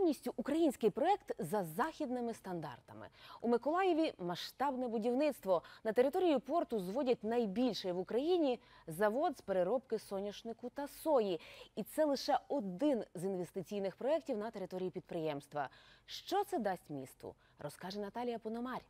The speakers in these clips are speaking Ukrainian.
повністю український проект за західними стандартами. У Миколаєві масштабне будівництво. На територію порту зводять найбільший в Україні завод з переробки соняшнику та сої. І це лише один з інвестиційних проєктів на території підприємства. Що це дасть місту, розкаже Наталія Пономарь.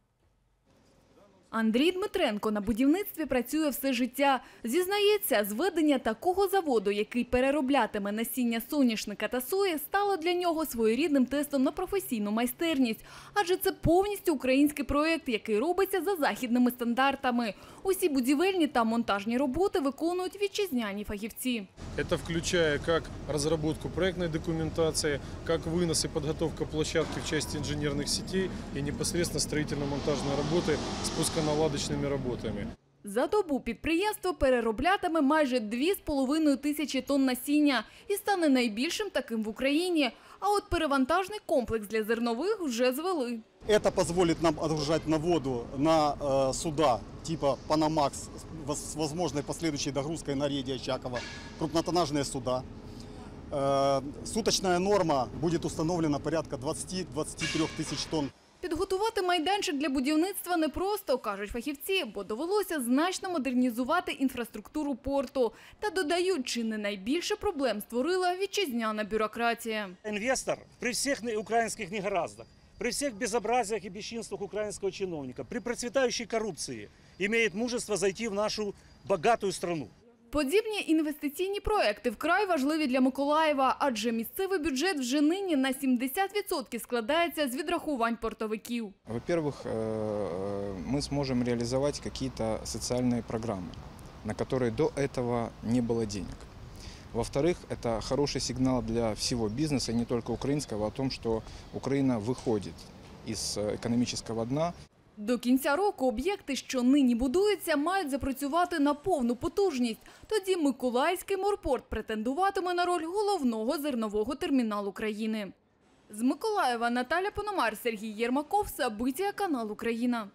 Андрій Дмитренко на будівництві працює все життя. Зізнається, зведення такого заводу, який перероблятиме насіння соняшника та сої, стало для нього своєрідним тестом на професійну майстерність. Адже це повністю український проєкт, який робиться за західними стандартами. Усі будівельні та монтажні роботи виконують вітчизняні фахівці. Это включая как разработку проектной документации, как вынос и подготовка площадки в части инженерных сетей и непосредственно строительно-монтажные работы с пусконаладочными работами. За добу підприємство перероблятиме майже 2,5 тисячі тонн насіння і стане найбільшим таким в Україні. А от перевантажний комплекс для зернових вже звели. Это позволит нам отгружать на воду на э, суда типа Panamax с воз- с возможной последующей догрузкой на рейде Очакова, крупнотоннажные суда. Э, суточная норма будет установлена порядка 20-23 тысяч тонн Підготувати майданчик для будівництва непросто, кажуть фахівці, бо довелося значно модернізувати інфраструктуру порту. Та додають, чи не найбільше проблем створила вітчизняна бюрократія. Инвестор при всех не- украинских негараздах, при всех безобразиях и бесчинствах украинского чиновника, при процветающей коррупции имеет мужество зайти в нашу богатую страну. Подібні інвестиційні проекти вкрай важливі для Миколаєва, адже місцевий бюджет вже нині на 70% складається з відрахувань портовиків. Во-первых, э, мы сможем реализовать какие-то социальные программы, на которые до этого не было денег. Во-вторых, это хороший сигнал для всего бизнеса, и не только украинского, о том, что Украина выходит из э, экономического дна До кінця року об'єкти, що нині будуються, мають запрацювати на повну потужність. Тоді Миколаївський морпорт претендуватиме на роль головного зернового терміналу країни. З Миколаєва Наталя Пономар, Сергій Єрмаков, Сабиття, канал Україна.